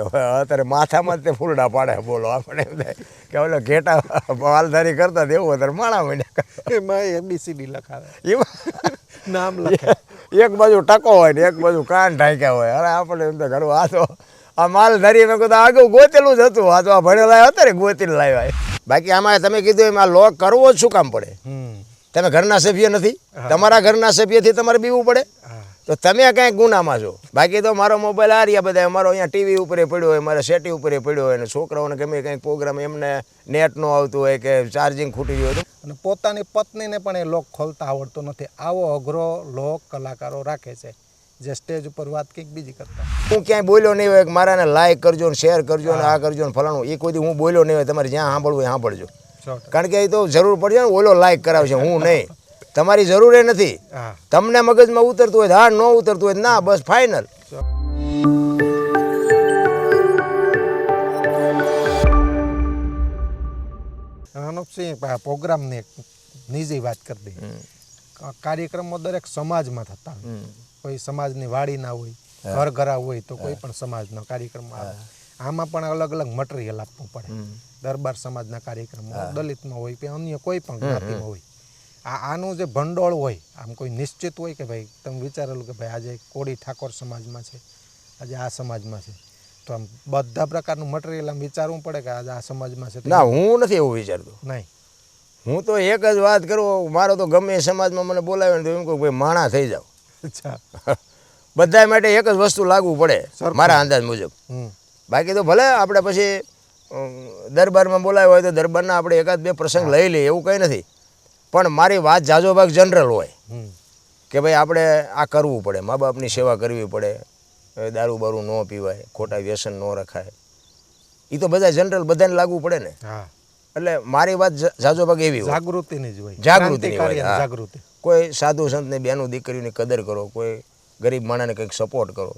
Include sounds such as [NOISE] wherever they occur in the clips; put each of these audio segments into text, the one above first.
હવે અત્યારે માથામાં તે ફૂલડા પાડે બોલો. આપણે એમ થાય કે ઓલો ઘેટા માલધારી કરતા તેવું અત્યારે માણા માંડ્યા એમાં એબીસીડી લખાવે. એમાં? નામ લખે એક બાજુ ટકો હોય ને એક બાજુ કાન ઢાંક્યા હોય. અરે આપણે એમ તો ઘરું આ તો આ માલધારી મેં કીધું આગળ ગોતેલું જ હતું. આ તો આ ભણેલા હતા ને ગોતીને લાવ્યા બાકી આમાં તમે કીધું એમ આ લોક કરવો જ શું કામ પડે? તમે ઘરના સભ્ય નથી. તમારા ઘરના સભ્યથી તમારે બીવું પડે. તો તમે કાંઈ ગુનામાં છો? બાકી તો મારો મોબાઈલ આ રહ્યા બધા મારો અહીંયા ટીવી ઉપર પડ્યો હોય મારા સેટી ઉપર પડ્યો હોય અને છોકરાઓને ગમે કંઈક પ્રોગ્રામ એમને નેટ નો આવતું હોય કે ચાર્જિંગ ખૂટી ગયું હતું અને પોતાની પત્નીને પણ એ લોક ખોલતા આવડતો નથી. આવો અઘરો લોક કલાકારો રાખે છે જે સ્ટેજ ઉપર વાત કંઈક બીજી કરતા. હું ક્યાંય બોલ્યો નહીં હોય કે મારાને લાઈક કરજો ને શેર કરજો ને આ કરજો ને ફલાણું. એ કોઈ દી હું બોલ્યો નહીં હોય. તમારે જ્યાં સાંભળવું હોય સાંભળજો. કારણ કે એ તો જરૂર પડશે ને ઓલો લાઈક કરાવશે હું નહીં. તમારી જરૂર નથી. તમને મગજમાં ઉતરતું હોય હા ન ઉતરતું હોય ના બસ ફાઇનલ અનુપસિંહ પ્રોગ્રામની નીજી વાત કરી દઈએ. કાર્યક્રમો દરેક સમાજમાં થતા હોય. કોઈ સમાજની વાડીના હોય ઘર ઘરા હોય તો કોઈ પણ સમાજનો કાર્યક્રમ આવે. આમાં પણ અલગ અલગ મટીરિયલ આપવું પડે. દરબાર સમાજના કાર્યક્રમો દલિતમાં હોય કે અન્ય કોઈ પણ જ્ઞાતિમાં હોય. આ આનું જે ભંડોળ હોય આમ કોઈ નિશ્ચિત હોય કે ભાઈ તમે વિચારેલું કે ભાઈ આજે કોળી ઠાકોર સમાજમાં છે આજે આ સમાજમાં છે. તો આમ બધા પ્રકારનું મટીરિયલ આમ વિચારવું પડે કે આજે આ સમાજમાં છે. ના હું નથી એવું વિચારતો. નહીં. હું તો એક જ વાત કરું મારો તો ગમે એ સમાજમાં મને બોલાવે ને તો એમ કહું ભાઈ માણા થઈ જાઓ. અચ્છા. [LAUGHS] બધા માટે એક જ વસ્તુ લાગવું પડે સર મારા અંદાજ મુજબ. બાકી તો ભલે આપણે પછી દરબારમાં બોલાવ્યા હોય તો દરબારના આપણે એકાદ બે પ્રસંગ લઈ લઈએ એવું કંઈ નથી. પણ મારી વાત જાજો ભાગ જનરલ હોય કે ભાઈ આપણે આ કરવું પડે મા બાપની સેવા કરવી પડે. દારૂ બારૂ ન પીવાય ખોટા વ્યસન ન રખાય. એ તો બધા જનરલ બધાને લાગુ પડે ને. એટલે મારી વાત જાજો ભાગ એવી હોય. જાગૃતિની જ હોય. હા. જાગૃતિ. કોઈ સાધુ સંતને બેનું દીકરીની કદર કરો કોઈ ગરીબ માણસને કંઈક સપોર્ટ કરો.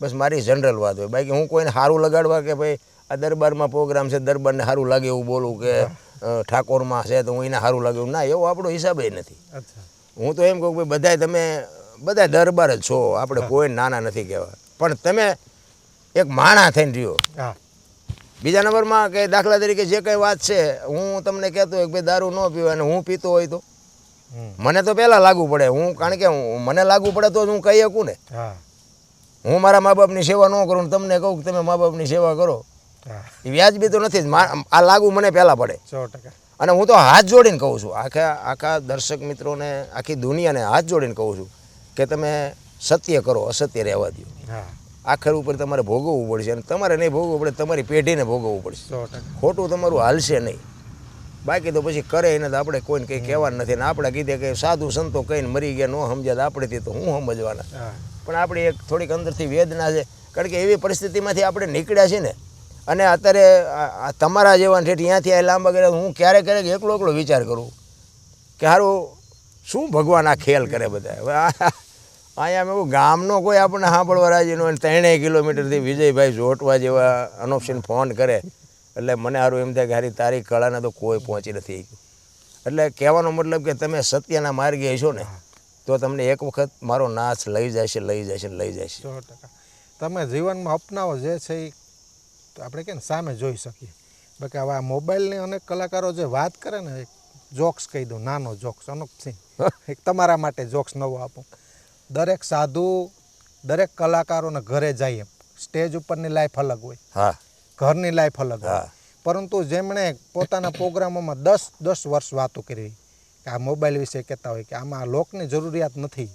બસ મારી જનરલ વાત હોય. બાકી હું કોઈને સારું લગાડવા કે ભાઈ આ દરબારમાં પ્રોગ્રામ છે દરબારને સારું લાગે એવું બોલું કે ઠાકોરમાં છે તો હું એને સારું લાગ્યું ના એવો આપણો હિસાબે નથી. હું તો એમ કહું કે બધાય તમે બધા દરબાર જ છો. આપણે કોઈ નાના નથી કહેવા. પણ તમે એક માણા થઈને રહ્યો. બીજા નંબરમાં કે દાખલા તરીકે જે કંઈ વાત છે હું તમને કહેતો હોય કે ભાઈ દારૂ ન પીવાય અને હું પીતો હોય તો? મને તો પહેલાં લાગુ પડે. હું કારણ કે હું- મને લાગુ પડે તો જ હું કહી શકું ને. હું. મારા મા બાપની સેવા ન કરું તમને કહું કે તમે મા બાપની સેવા કરો. વ્યાજબી તો નથી આ લાગુ મને પહેલાં પડે. સો ટકા. અને હું તો હાથ જોડીને કહું છું. આખા આખા દર્શક મિત્રોને આખી દુનિયાને હાથ જોડીને કહું છું કે તમે સત્ય કરો અસત્ય રહેવા દો હા. આખર ઉપર તમારે ભોગવવું પડશે અને તમારે નહીં ભોગવવું પડે તમારી પેઢીને ભોગવવું પડશે. ખોટું તમારું હાલશે નહીં. બાકી તો પછી કરે એને તો આપણે કોઈને કંઈ કહેવાનું નથી. ને આપણે કીધે કે સાધુ સંતો કહીને મરી ગયા ન સમજ્યા તો આપણેથી તો હું સમજવાના? પણ આપણી એક થોડીક અંદરથી વેદના છે. કારણ કે એવી પરિસ્થિતિમાંથી આપણે નીકળ્યા છીએ ને અને અત્યારે તમારા જેવા ઠેઠ ત્યાંથી આ લાંબા ગયા હું ક્યારેક ક્યારેક એકલો એકલો વિચાર કરું કે સારું શું ભગવાન આ ખેલ કરે બધા હવે અહીંયા મેં ગામનો કોઈ આપણને સાંભળવા રાજી ન હોય ને ત્રણેય કિલોમીટરથી વિજયભાઈ જોટવા જેવા અનોપ્શન ફોન કરે એટલે મને સારું એમ થાય કે હારી તારી કળાને તો કોઈ પહોંચી નથી એટલે કહેવાનો મતલબ કે તમે સત્યના માર્ગે હશો ને, તો તમને એક વખત મારો નાશ લઈ જશે લઈ જશે લઈ જશે. છે તમે જીવનમાં અપનાવો જે છે એ તો આપણે કે સામે જોઈ શકીએ. બાકી હવે આ મોબાઈલની અનેક કલાકારો જે વાત કરે ને એક જોક્સ કહી દઉં નાનો જોક્સ અનુપસિંહ એક તમારા માટે જોક્સ નવો આપું. દરેક સાધુ દરેક કલાકારોને ઘરે જઈએ. સ્ટેજ ઉપરની લાઈફ અલગ હોય. હા. ઘરની લાઈફ અલગ હોય. પરંતુ જેમણે પોતાના પ્રોગ્રામોમાં દસ દસ વર્ષ વાતો કરી કે આ મોબાઈલ વિશે કહેતા હોય કે આમાં લોકની જરૂરિયાત નથી.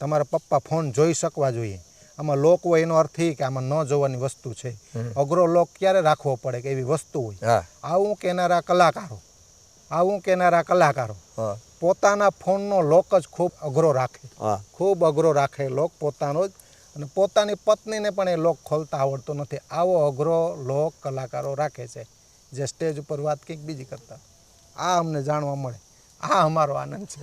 તમારા પપ્પા ફોન જોઈ શકવા જોઈએ. આમાં લોક હોય એનો અર્થ એ કે આમાં ન જોવાની વસ્તુ છે. અઘરો લોક ક્યારે રાખવો પડે કે એવી વસ્તુ હોય? આવું કેનારા કલાકારો આવું કેનારા કલાકારો પોતાના ફોનનો લોક જ ખૂબ અઘરો રાખે. ખૂબ અઘરો રાખે લોક પોતાનો જ અને પોતાની પત્નીને પણ એ લોક ખોલતા આવડતો નથી. આવો અઘરો લોક કલાકારો રાખે છે. જે સ્ટેજ ઉપર વાત કંઈક બીજી કરતા. આ અમને જાણવા મળે. આ અમારો આનંદ છે.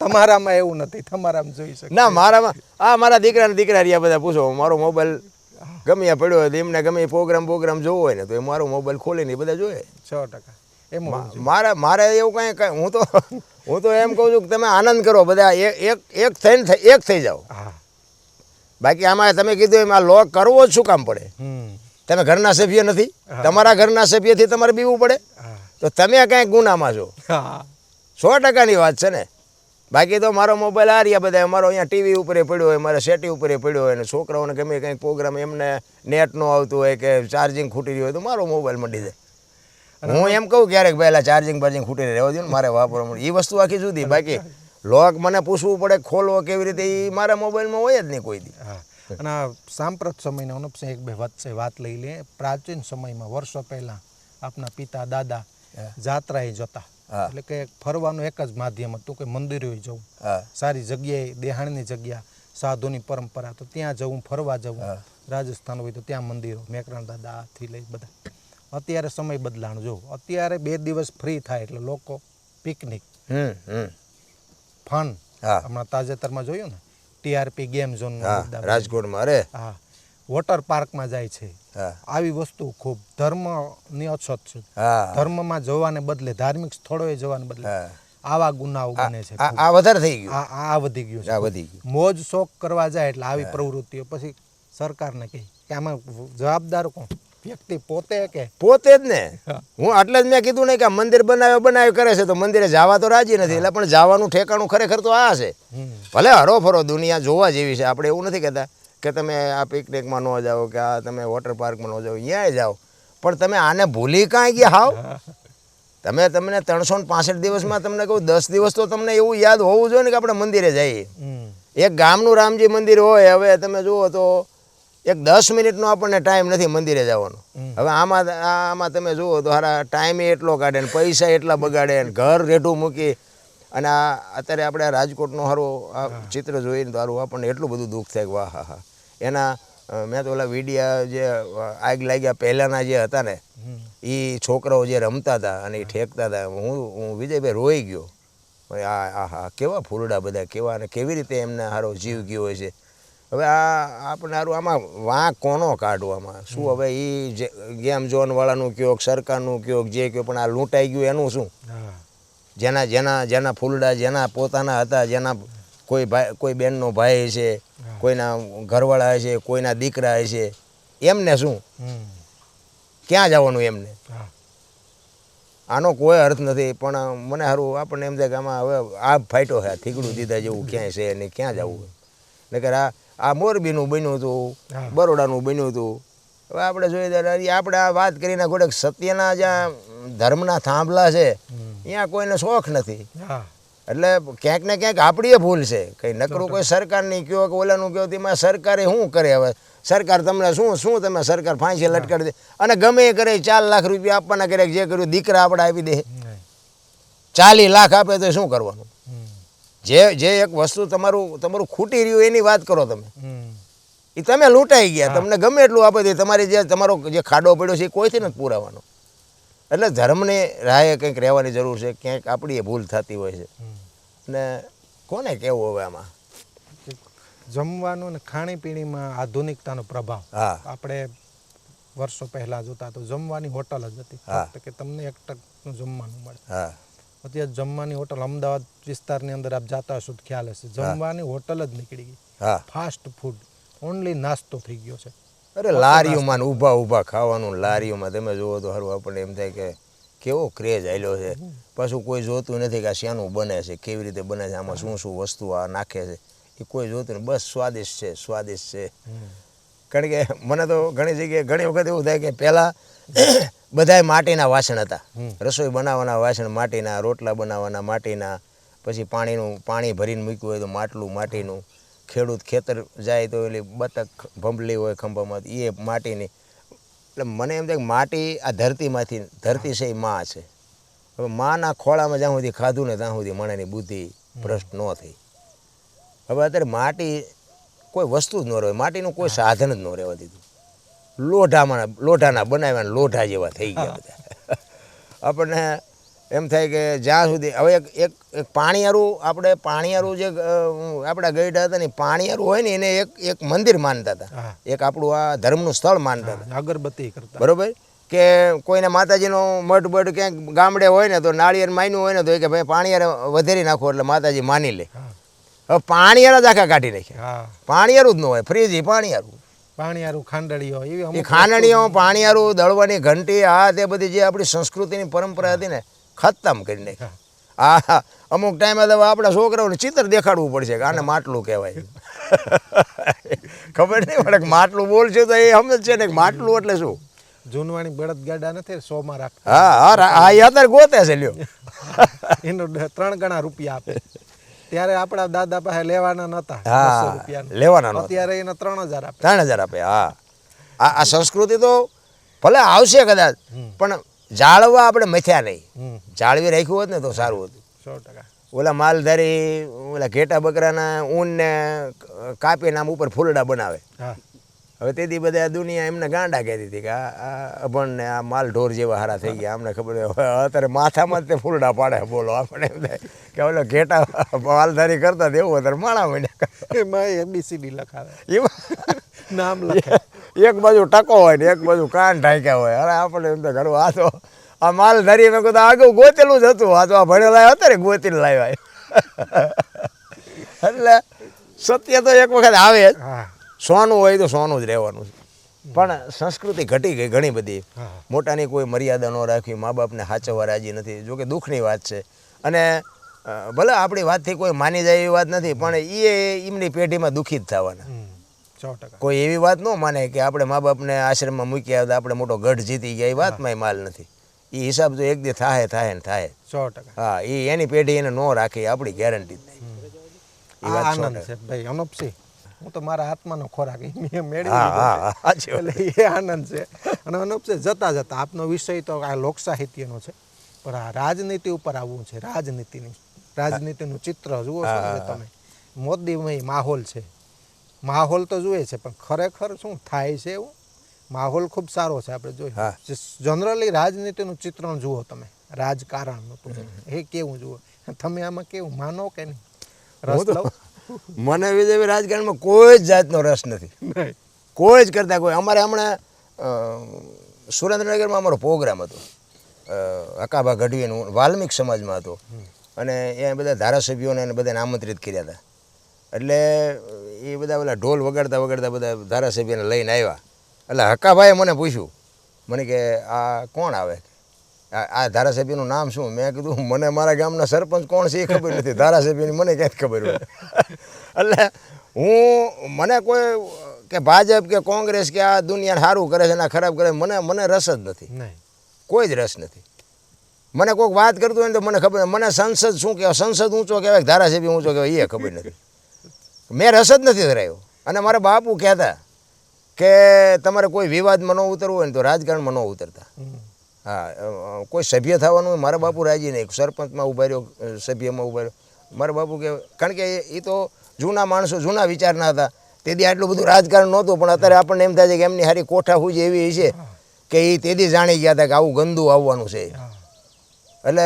તમારામાં એવું નથી તમારામાં જોઈ શકે ના મારામાં આ મારા દીકરાને દીકરા રહ્યા બધા પૂછો મારો મોબાઈલ ગમે પડ્યો હોય એમને ગમે પ્રોગ્રામ પ્રોગ્રામ જોવો હોય ને તો એ મારો મોબાઈલ ખોલીને ને બધા જોવે. છ ટકા. એમ મારે મારે એવું કાંઈ કાંઈ હું તો હું તો એમ કહું છું કે તમે આનંદ કરો બધા એક એક એક થઈને એક થઈ જાઓ. હા. બાકી આમાં તમે કીધું એમ આ લો કરવો જ શું કામ પડે? તમે ઘરના સભ્ય નથી તમારા ઘરના સભ્યથી તમારે બીવું પડે? તો તમે કાંઈક ગુનામાં છો? સો ટકાની વાત છે ને. બાકી તો મારો મોબાઈલ આ રહ્યા બધા મારો અહીંયા ટીવી ઉપર પડ્યો હોય મારે સેટી ઉપર પડ્યો હોય અને છોકરાઓને ગમે કંઈક પ્રોગ્રામ એમને નેટ નો આવતું હોય કે ચાર્જિંગ ખૂટી રહ્યું હોય તો મારો મોબાઈલ મળી જાય. હું એમ કહું ક્યારેક પહેલાં ચાર્જિંગ બાર્જિંગ ખૂટી રહેવા દઉં ને મારે વાપરવા મળે. એ વસ્તુ આખી જુદી. બાકી લોક મને પૂછવું પડે ખોલવો કેવી રીતે? એ મારા મોબાઈલમાં હોય જ નહીં કોઈ દી. હા. અને સાંપ્રત સમયના અનુપસિંહ એક બે વચ્ચે વાત લઈ લે. પ્રાચીન સમયમાં વર્ષો પહેલાં આપના પિતા દાદા જાત્રાએ જતા. એટલે કે ફરવાનું એક જ માધ્યમ હતું કે મંદિરો જવું. સારી જગ્યાએ દેહાણની જગ્યા સાધુની પરંપરા. તો ત્યાં જવું ફરવા જવું. રાજસ્થાન હોય તો ત્યાં મંદિરો મેકરણ દાદાથી લઈ બધા. અત્યારે સમય બદલાણ. જો અત્યારે બે દિવસ ફ્રી થાય એટલે લોકો પિકનિક ફન હા. હમણાં તાજેતરમાં જોયું ને? ટીઆરપી ગેમ ઝોન રાજકોટમાં અરે હા. વોટર પાર્કમાં જાય છે. આવી વસ્તુ ખૂબ ધર્મની અછત છે. ધર્મમાં જવાને બદલે ધાર્મિક સ્થળોએ જવાને બદલે આવા ગુનાઓ બને છે આ વધારે થઈ ગયું. આ વધી ગયું છે આ વધી ગયું. મોજ શોખ કરવા જાય એટલે આવી પ્રવૃત્તિઓ. પછી સરકારને કહે કે આમાં જવાબદાર કોણ? વ્યક્તિ પોતે કે? પોતે જ ને. હું. એટલે જ મેં કીધું ને કે આ મંદિર બનાવ્યો બનાવ્યો કરે છે તો મંદિરે જવા તો રાજી નથી. એટલે પણ જવાનું ઠેકાણું ખરેખર તો આ છે. ભલે હરો ફરો દુનિયા જોવા જેવી છે આપણે એવું નથી કહેતા. કે તમે આ પિકનિકમાં ન જાઓ કે આ તમે વોટર પાર્કમાં ન જાઓ અહીંયા જાઓ. પણ તમે આને ભૂલી કાંઈ ગયા હાવ? તમે તમને ત્રણસો ને પાસઠ દિવસમાં તમને કહું દસ દિવસ તો તમને એવું યાદ હોવું જોઈએ ને કે આપણે મંદિરે જઈએ. એક ગામનું રામજી મંદિર હોય હવે તમે જુઓ તો એક દસ મિનિટનો આપણને ટાઈમ નથી મંદિરે જવાનો. હવે આમાં આમાં તમે જુઓ તો હારા ટાઈમે એટલો કાઢે ને પૈસા એટલા બગાડે ને ઘર રેઠું મૂકી. અને આ અત્યારે આપણે રાજકોટનો સારું આ ચિત્ર જોઈને તો સારું આપણને એટલું બધું દુઃખ થાય કે વાહ હા હા. એના મેં તો ઓલા વિડીયા જે આગ લાગ્યા પહેલાંના જે હતા ને એ છોકરાઓ જે રમતા હતા અને એ ઠેકતા હતા હું હું વિજયભાઈ રોઈ ગયો. આ હા કેવા ફૂલડા બધા કેવા અને કેવી રીતે એમને હારો જીવ ગયો હોય છે. હવે આ આપણે હારું આમાં વાંક કોનો કાઢવામાં શું હવે એ જે ગેમ ઝોનવાળાનું કયો સરકારનું કયો જે કયો પણ આ લૂંટાઈ ગયું એનું શું? જેના જેના જેના ફૂલડા જેના પોતાના હતા જેના કોઈ ભાઈ કોઈ બેનનો ભાઈ છે કોઈના ઘરવાળા છે કોઈના દીકરા છે એમને શું? ક્યાં જવાનું એમને? આનો કોઈ અર્થ નથી પણ મને સારું આપણને એમ થાય કે આમાં હવે આ ફાઇટો છે થીગડું દીધા જેવું ક્યાંય છે ને ક્યાં જવું નકર આ આ મોરબીનું બન્યું હતું. બરોડાનું બન્યું હતું. હવે આપણે જોઈએ આપણે આ વાત કરીને ગોડક સત્યના જ્યાં ધર્મના થાંભલા છે ત્યાં કોઈને શોખ નથી. હા. એટલે ક્યાંક ને ક્યાંક આપણીએ ભૂલ છે. કંઈ નકરું કોઈ સરકારની કયો કે ઓલાનું કયો તેમાં સરકારે શું કરે હવે? સરકાર તમને શું શું તમે સરકાર ફાંસી લટકાવી દે? અને ગમે એ કરે ચાર લાખ રૂપિયા આપવાના કરે જે કર્યું દીકરા આપણે આપી દે. ચાલી લાખ આપે તો શું કરવાનું? જે જે એક વસ્તુ તમારું તમારું ખૂટી રહ્યું એની વાત કરો તમે. એ તમે લૂંટાઈ ગયા. તમને ગમે એટલું આપે તમારી જે તમારો જે ખાડો પડ્યો છે એ કોઈથી નથી પૂરાવાનો. એટલે ધર્મની રાહે કંઈક રહેવાની જરૂર છે ક્યાંક આપણી એ ભૂલ થતી હોય છે. અને કોને કેવું હવે આમાં? જમવાનું અને ખાણીપીણીમાં આધુનિકતાનો પ્રભાવ. હા. આપણે વર્ષો પહેલા જોતા તો જમવાની હોટલ જ હતી. ફક્ત કે તમને એક ટકનું જમવાનું મળે. અત્યારે જમવાની હોટલ અમદાવાદ વિસ્તારની અંદર આપ જાતા હશો તો ખ્યાલ હશે. જમવાની હોટલ જ નીકળી ગઈ. ફાસ્ટ ફૂડ ઓનલી નાસ્તો થઈ ગયો છે. અરે લારીઓમાં ઊભા ઊભા ખાવાનું લારીઓમાં તમે જુઓ તો સારું આપણને એમ થાય કે કેવો ક્રેઝ આવેલો છે. પાછું કોઈ જોતું નથી કે આ શેનું બને છે કેવી રીતે બને છે આમાં શું શું વસ્તુ આ નાખે છે. એ કોઈ જોતું નહીં બસ સ્વાદિષ્ટ છે સ્વાદિષ્ટ છે. કારણ કે મને તો ઘણી જગ્યાએ ઘણી વખત એવું થાય કે પહેલાં [COUGHS] બધાય માટીના વાસણ હતા. રસોઈ બનાવવાના વાસણ માટીના રોટલા બનાવવાના માટીના પછી પાણીનું પાણી ભરીને મૂક્યું હોય તો માટલું માટીનું. ખેડૂત ખેતર જાય તો એટલે બતક ભંભલી હોય ખંભામાં એ માટીની. એટલે મને એમ થાય કે માટી આ ધરતીમાંથી ધરતી છે એ માં છે. હવે માના ખોળામાં જ્યાં સુધી ખાધું ને ત્યાં સુધી મણેની બુદ્ધિ ભ્રષ્ટ ન થઈ. હવે અત્યારે માટી કોઈ વસ્તુ જ ન રહે માટીનું કોઈ સાધન જ ન રહેવા દીધું. લોઢામાં લોઢાના બનાવ્યા લોઢા જેવા થઈ ગયા [LAUGHS] બધા. આપણને એમ થાય કે જ્યાં સુધી હવે એક એક પાણીયારું આપણે પાણીયારું જે આપણા ગઈડા હતા ને પાણીયારું હોય ને એને એક એક મંદિર માનતા હતા. એક આપણું આ ધર્મનું સ્થળ માનતા હતા. અગરબત્તી કરતા. બરોબર? કે કોઈને માતાજીનો મઠ બઢ ક્યાંક ગામડે હોય ને તો નાળિયેર માન્યું હોય ને તો કે ભાઈ પાણીયાર વધેરી નાખો એટલે માતાજી માની લે. હવે પાણીયાર જ આખા કાઢી નાખે. પાણીયારું જ ન હોય ફ્રીજ પાણીયારું. પાણીયારું ખાંડળીઓ એવી એ ખાંડણીઓ પાણીયારું દળવાની ઘંટી આ તે બધી જે આપણી સંસ્કૃતિની પરંપરા હતી ને ખતમ કરી નાખી આ અમુક ટાઈમે તો આપણા છોકરાઓને ચિત્ર દેખાડવું પડશે કે આને માટલું કહેવાય. ખબર નહીં પડે માટલું બોલશે તો એ સમજશે ને કે માટલું એટલે શું? જૂનવાણી બળદ ગાડા નથી સો માં રાખતા. હા હા હા એ અત્યારે ગોતે છે લ્યો. [LAUGHS] એનો ત્રણ ગણા રૂપિયા આપે. ત્યારે આપણા દાદા પાસે લેવાના નતા હા, લેવાના નહોતા. અત્યારે એને ત્રણ હજાર આપે. ત્રણ હજાર આપે હા. આ સંસ્કૃતિ તો ભલે આવશે કદાચ પણ જાળવવા આપણે મથ્યા નહીં. જાળવી રાખ્યું હોત ને તો સારું હતું. સો ટકા. ઓલા માલધારી ઓલા ઘેટા બકરાના ઊનને કાપીને આમ ઉપર ફૂલડા બનાવે. હવે તેથી બધા દુનિયા એમને ગાંડા કહેતી હતી કે આ અભણને આ માલ ઢોર જેવા હારા થઈ ગયા. અમને ખબર. હવે અત્યારે માથામાં જ તે ફૂલડા પાડે બોલો. આપણે એમ કે ઓલો ઘેટા માલધારી કરતા તેવું અત્યારે માણા માંડ્યા એમાં એબીસીડી લખાવે. એમાં? નામ લખે. એક બાજુ ટકો હોય ને એક બાજુ કાન ઢાંક્યા હોય. અરે આપણે એમ તો ઘરું આ તો આ માલ ધરી મેં કીધું આગળ ગોતેલું જ હતું. આ તો આ ભણેલા હતા ને ગોતીને લાવ્યા. [LAUGHS] એટલે સત્ય તો એક વખત આવે જ. સોનું હોય તો સોનું જ રહેવાનું છે. પણ સંસ્કૃતિ ઘટી ગઈ ઘણી બધી. મોટાની કોઈ મર્યાદા ન રાખવી મા બાપને સાચવવા રાજી નથી. જોકે દુઃખની વાત છે. અને ભલે આપણી વાતથી કોઈ માની જાય એવી વાત નથી પણ એ એમની પેઢીમાં દુઃખી જ થવાના. સો ટકા. કોઈ એવી વાત ન માને કે આપણે મા બાપને આશ્રમમાં મૂક્યા હતા આપણે મોટો ગઢ જીતી ગયા એ વાતમાં માલ નથી. એ હિસાબ તો એક દી થાય થાય ને થાય સો ટકા. હા એ એની પેઢી એને ન રાખે આપણી ગેરંટી જ નહીં. આનંદ છે ભાઈ અનુપસિંહ હું તો મારા આત્માનો ખોરાક મેળવી એટલે એ આનંદ છે. અને અનુપસિંહ જતા જતા આપનો વિષય તો આ લોક સાહિત્યનો છે. પણ આ રાજનીતિ ઉપર આવવું છે રાજનીતિની. રાજનીતિનું ચિત્ર જુઓ છો તમે. મોદીમય માહોલ છે. માહોલ તો જોઈએ છે પણ ખરેખર શું થાય છે એવું? માહોલ ખૂબ સારો છે આપણે જોઈએ. હા. જનરલી રાજનીતિનું ચિત્રણ જુઓ તમે રાજકારણનું એ કેવું જુઓ? તમે આમાં કેવું માનો કે નહીં? રસ લઉં મને વિજય રાજકારણમાં કોઈ જ જાતનો રસ નથી. કોઈ જ કરતા કોઈ. અમારે હમણાં સુરેન્દ્રનગરમાં અમારો પ્રોગ્રામ હતો. અકાબા ગઢવીનું વાલ્મિક સમાજમાં હતો. અને એ બધા ધારાસભ્યોને બધાને આમંત્રિત કર્યા હતા. એટલે એ બધા પેલા ઢોલ વગાડતા વગાડતા બધા ધારાસભ્યને લઈને આવ્યા. એટલે હક્કાભાઈએ મને પૂછ્યું મને કે આ કોણ આવે? આ આ ધારાસભ્યનું નામ શું? મેં કીધું મને મારા ગામના સરપંચ કોણ છે એ ખબર નથી. ધારાસભ્યની મને ક્યાંથી ખબર હોય. એટલે હું મને કોઈ કે ભાજપ કે કોંગ્રેસ કે આ દુનિયાને સારું કરે છે ને ખરાબ કરે છે, મને મને રસ જ નથી. કોઈ જ રસ નથી. મને કોઈક વાત કરતું હોય ને તો મને ખબર મને સંસદ શું કહેવાય? સંસદ ઊંચો કહેવાય ધારાસભ્ય ઊંચો કહેવાય? એ ખબર નથી. મેં રસ જ નથી ધરાયો. અને મારા બાપુ કહેતા કે તમારે કોઈ વિવાદમાં ન ઉતરવું હોય ને તો રાજકારણમાં ન ઉતરતા. હા કોઈ સભ્ય થવાનું હોય મારા બાપુ રાજી નહીં. સરપંચમાં ઊભા રહ્યો સભ્યમાં ઊભા રહ્યો. મારા બાપુ કે કારણ કે એ- એ તો જૂના માણસો જૂના વિચારના હતા. તેથી આટલું બધું રાજકારણ નહોતું પણ અત્યારે આપણને એમ થાય છે કે એમની હારી કોઠા હુજ એવી છે કે એ તેથી જાણી ગયા હતા કે આવું ગંદુ આવવાનું છે. એટલે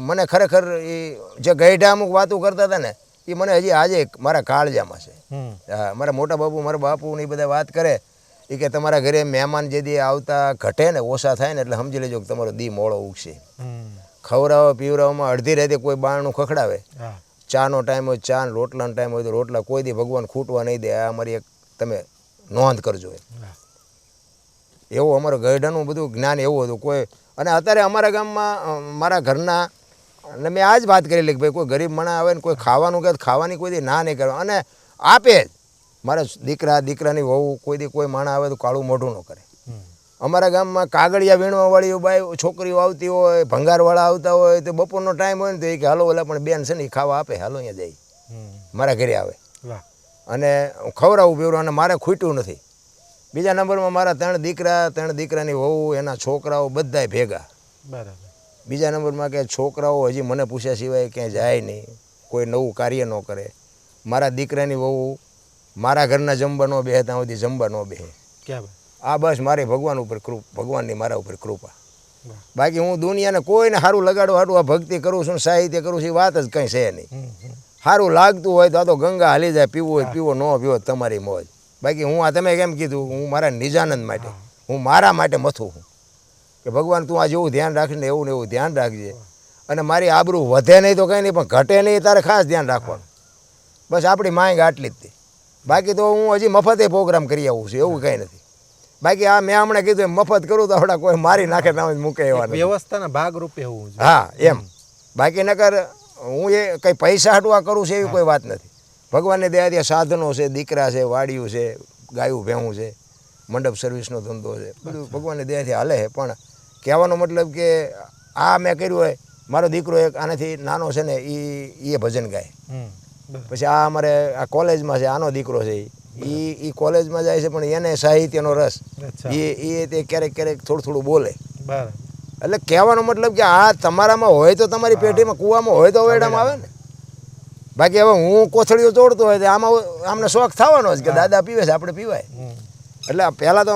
મને ખરેખર એ જે ગઈઢા અમુક વાતો કરતા હતા ને એ મને હજી આજે મારા કાળજામાં છે. મારા મોટા બાપુ મારા બાપુ ને એ બધા વાત કરે એ કે તમારા ઘરે મહેમાન જે દી આવતા ઘટે ને ઓછા થાય ને એટલે સમજી લેજો કે તમારો દી મોળો ઉગશે. ખવડાવો પીવડાવવામાં અડધી રાતે કોઈ બાણું ખખડાવે. ચાનો ટાઈમ હોય ચા રોટલાનો ટાઈમ હોય તો રોટલા કોઈ દી ભગવાન ખૂટવા નહીં દે. આ અમારી એક તમે નોંધ કરજો એવું અમારું ગઢનું બધું જ્ઞાન એવું હતું. કોઈ અને અત્યારે અમારા ગામમાં મારા ઘરના અને મેં આ જ વાત કરેલી કે ભાઈ કોઈ ગરીબ માણસ આવે ને કોઈ ખાવાનું કહે ખાવાની કોઈ દી ના નહીં કરવા અને આપે જ. મારા દીકરા દીકરાની વહુ કોઈ દી કોઈ માણસ આવે તો કાળું મોઢું ન કરે. અમારા ગામમાં કાગળિયા વીણવાવાળી બાઈ છોકરીઓ આવતી હોય ભંગારવાળા આવતા હોય તો બપોરનો ટાઈમ હોય ને તો એ કે હાલો ઓલા પણ બેન છે ને એ ખાવા આપે હાલો અહીંયા જાય મારા ઘરે આવે. અને ખવડાવું પીવડાવું અને મારે ખૂટ્યું નથી. બીજા નંબરમાં મારા ત્રણ દીકરા ત્રણ દીકરાની વહુ એના છોકરાઓ બધાય ભેગા. બરાબર. બીજા નંબરમાં કે છોકરાઓ હજી મને પૂછ્યા સિવાય ક્યાંય જાય નહીં. કોઈ નવું કાર્ય ન કરે. મારા દીકરાની વહુ મારા ઘરના જમવા ન બેહે ત્યાં સુધી જમવા ન બેહે. આ બસ મારી ભગવાન ઉપર કૃપ ભગવાનની મારા ઉપર કૃપા. બાકી હું દુનિયાને કોઈને સારું લગાડવા હાટું આ ભક્તિ કરું છું સાહિત્ય કરું છું એ વાત જ કંઈ છે નહીં. સારું લાગતું હોય તો આ તો ગંગા હાલી જાય પીવું હોય પીવો ન પીવો તમારી મોજ. બાકી હું આ તમે કેમ કીધું? હું મારા નિજાનંદ માટે હું મારા માટે મથું છું. કે ભગવાન તું આ જેવું ધ્યાન રાખીને એવું ને એવું ધ્યાન રાખજે. અને મારી આબરૂ વધે નહીં તો કંઈ નહીં પણ ઘટે નહીં તારે ખાસ ધ્યાન રાખવાનું. બસ આપણી માંગ આટલી જ હતી. બાકી તો હું હજી મફતે પ્રોગ્રામ કરી આવું છું એવું કંઈ નથી. બાકી આ મેં હમણાં કીધું એમ મફત કરું તો આપણા કોઈ મારી નાખે ના મૂકે એવા વ્યવસ્થાના ભાગરૂપે જોઈએ. હા એમ. બાકી નકર હું એ કંઈ પૈસા હટવા કરું છું એવી કોઈ વાત નથી. ભગવાનને દયાથી સાધનો છે દીકરા છે વાડિયું છે ગાયું ભેહું છે મંડપ સર્વિસનો ધંધો છે બધું ભગવાનને દયાથી હાલે છે. પણ કહેવાનો મતલબ કે આ મેં કર્યું હોય મારો દીકરો એક આનાથી નાનો છે ને એ એ ભજન ગાય. પછી આ અમારે આ કોલેજમાં છે આનો દીકરો છે એ એ કોલેજમાં જાય છે પણ એને સાહિત્યનો રસ. એ એ તે ક્યારેક ક્યારેક થોડું થોડું બોલે. બરાબર. એટલે કહેવાનો મતલબ કે આ તમારામાં હોય તો તમારી પેટીમાં કૂવામાં હોય તો વેડામાં આવે ને. બાકી હવે હું કોથળીઓ તોડતો હોય તો આમાં આમને શોખ થવાનો જ કે દાદા પીવે છે આપણે પીવાય. એટલે પહેલાં તો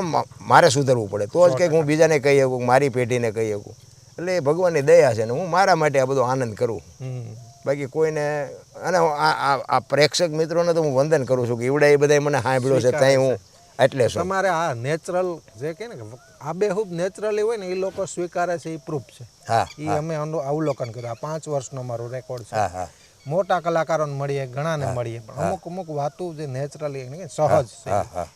મારે સુધરવું પડે. તો જ કંઈક હું બીજાને કહી શકું મારી પેઢીને કહી શકું. એટલે એ ભગવાનની દયા છે ને હું મારા માટે આ બધો આનંદ કરું. બાકી કોઈને અને આ આ આ પ્રેક્ષક મિત્રોને તો હું વંદન કરું છું કે એવડા એ બધા મને સાંભળ્યો છે ત્યાં હું એટલે શું તમારે આ નેચરલ જે કે ને આબેહૂબ નેચરલી હોય ને એ લોકો સ્વીકારે છે એ પ્રૂફ છે. હા એ અમે અવલોકન કર્યું. આ પાંચ વર્ષનો મારો રેકોર્ડ છે. હા હા. મોટા કલાકારોને મળીએ ઘણાને મળીએ. પણ અમુક અમુક વાતો જે નેચરલી સહજ છે.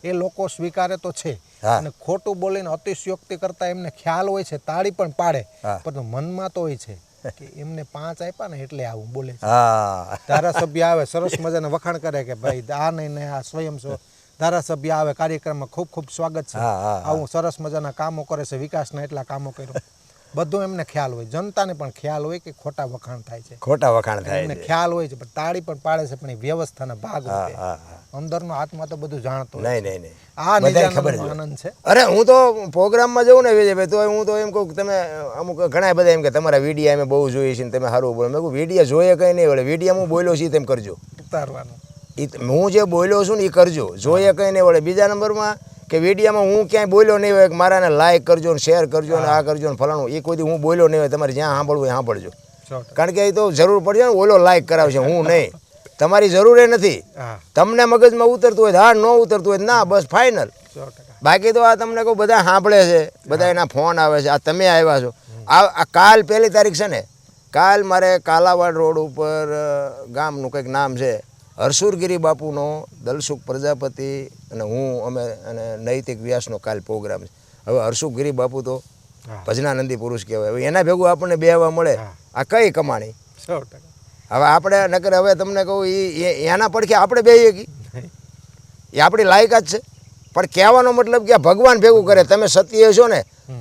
એ લોકો સ્વીકારે તો છે. અને ખોટું બોલીને અતિશયોક્તિ કરતા એમને ખ્યાલ હોય છે તાળી પણ પાડે. પણ મનમાં તો હોય છે કે એમને પાંચ આપ્યા ને એટલે આવું બોલે ધારાસભ્ય આવે સરસ મજાને વખાણ કરે કે ભાઈ આ નહીં ને આ સ્વયં સો ધારાસભ્ય આવે કાર્યક્રમમાં ખૂબ ખૂબ સ્વાગત છે. આવું સરસ મજાના કામો કરે છે વિકાસના એટલા કામો કર્યો. બધું એમને ખ્યાલ હોય. જનતાને પણ ખ્યાલ હોય કે ખોટા વખાણ થાય છે. ખોટા વખાણ થાય એમને ખ્યાલ હોય છે પણ તાળી પણ પાડે છે પણ એ વ્યવસ્થાના ભાગ અંદરનો આત્મા તો બધું જાણતો નહીં નહીં નહીં. આ ખબર નિજાનંદનો જ હોય. આનંદ છે. અરે હું તો પ્રોગ્રામમાં જઉં ને વિજયભાઈ તો હું તો એમ કહું તમે અમુક ઘણા બધા એમ કે તમારા વિડીયા અમે બહુ જોઈએ છે તમે સારું બોલો. મેં કહું વિડીયા જોઈએ કંઈ નહીં વળે. વિડીયા હું બોલ્યો છું તેમ કરજો. ઉતારવાનું. હું જે બોલ્યો છું ને એ કરજો. જોઈએ કંઈ નહીં વળે. બીજા નંબરમાં કે વિડીયામાં હું ક્યાંય બોલ્યો નહીં હોય કે મારાને લાઈક કરજો ને શેર કરજો ને આ કરજો ને ફલાણું એ કોઈથી હું બોલ્યો નહીં હોય તમારે જ્યાં સાંભળવું હોય સાંભળજો. કારણ કે એ તો જરૂર પડશે ને ઓલો લાઈક કરાવશે હું નહીં. તમારી જરૂર એ નથી. તમને મગજમાં ઉતરતું હોય હા ન ઉતરતું હોય ના બસ ફાઇનલ બાકી તો આ તમને કહું બધા સાંભળે છે બધા એના ફોન આવે છે આ તમે આવ્યા છો. આ આ કાલ પહેલી તારીખ છે ને કાલ મારે કાલાવાડ રોડ ઉપર ગામનું કંઈક નામ છે. હરસુરગીરી બાપુનો દલસુખ પ્રજાપતિ અને હું અમે અને નૈતિક વ્યાસનો કાલ પ્રોગ્રામ છે. હવે હરસુખગીરી બાપુ તો ભજનાનંદી પુરુષ કહેવાય. હવે એના ભેગું આપણને બેહવા મળે. આ કઈ કમાણી? હવે આપણે નકર હવે તમને કહું એ એના પડખે આપણે બેહીએ કે એ આપણી લાયકાત છે. પણ કહેવાનો મતલબ કે ભગવાન ભેગું કરે. તમે સત્ય છો ને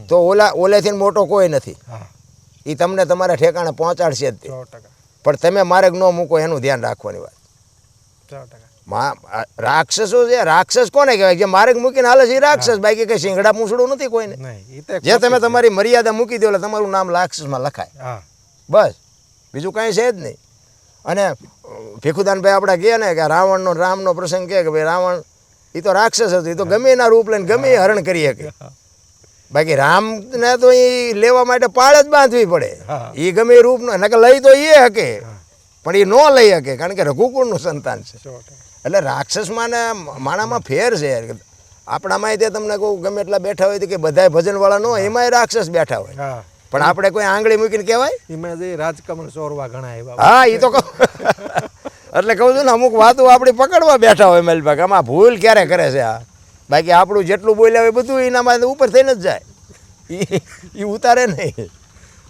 તો ઓલા ઓલેથી મોટો કોઈ નથી. એ તમને તમારા ઠેકાણે પહોંચાડશે જ તે. પણ તમે માર્ગ ન મૂકો એનું ધ્યાન રાખવાની વાત. રાક્ષસો છે રાક્ષસ કોને કહેવાય? જે માર્ગ મૂકીને હાલે છે એ રાક્ષસ. બાકી કઈ સિંગડા પૂંછડું નથી કોઈને? જે તમે તમારી મર્યાદા મૂકી દો એટલે તમારું નામ રાક્ષસમાં લખાય. બસ. બીજું કાંઈ છે જ નહીં. અને ભીખુદાનભાઈ આપણે કહે ને કે રાવણનો રામનો પ્રસંગ કહે કે ભાઈ રાવણ એ તો રાક્ષસ હતો એ તો ગમે એના રૂપ લઈને ગમે એ હરણ કરી શકે. બાકી રામને તો એ લેવા માટે પાળ જ બાંધવી પડે. એ ગમે એ રૂપનો નકર લઈ તો એ હકે પણ એ ન લઈ શકે કારણ કે રઘુકુળનું સંતાન છે. એટલે રાક્ષસમાં ને માણામાં ફેર છે. આપણામાં તે તમને કહું ગમે એટલા બેઠા હોય કે બધાય ભજનવાળા ન હોય એમાંય રાક્ષસ બેઠા હોય. હા. પણ આપણે કોઈ આંગળી મૂકીને કહેવાય? એમાં જે રાજકમલ ચોરવા ઘણા એવા હા એ તો કહું. એટલે કહું છું ને અમુક વાતો આપણી પકડવા બેઠા હોય મેલભાગ. આમાં ભૂલ ક્યારે કરે છે આ? બાકી આપણું જેટલું બોલ્યા હોય બધું એનામાં ઉપર થઈને જ જાય. એ ઉતારે નહીં.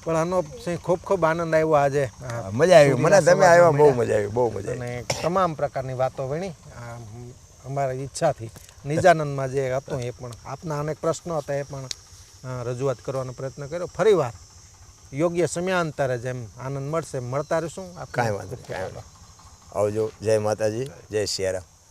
પણ આનો ખૂબ ખૂબ આનંદ આવ્યો આજે. મજા આવી. મને તમે આવ્યા બહુ મજા આવી બહુ મજા અને તમામ પ્રકારની વાતો વણી. અમારા ઈચ્છાથી નિજાનંદમાં જે હતું એ પણ આપના અનેક પ્રશ્નો હતા એ પણ રજૂઆત કરવાનો પ્રયત્ન કર્યો. ફરીવાર યોગ્ય સમયાંતરે જેમ આનંદ મળશે એમ મળતા રહીશું. કાંઈ વાંધો કાંઈ વાંધો આવજો. જય માતાજી જય સિયારામ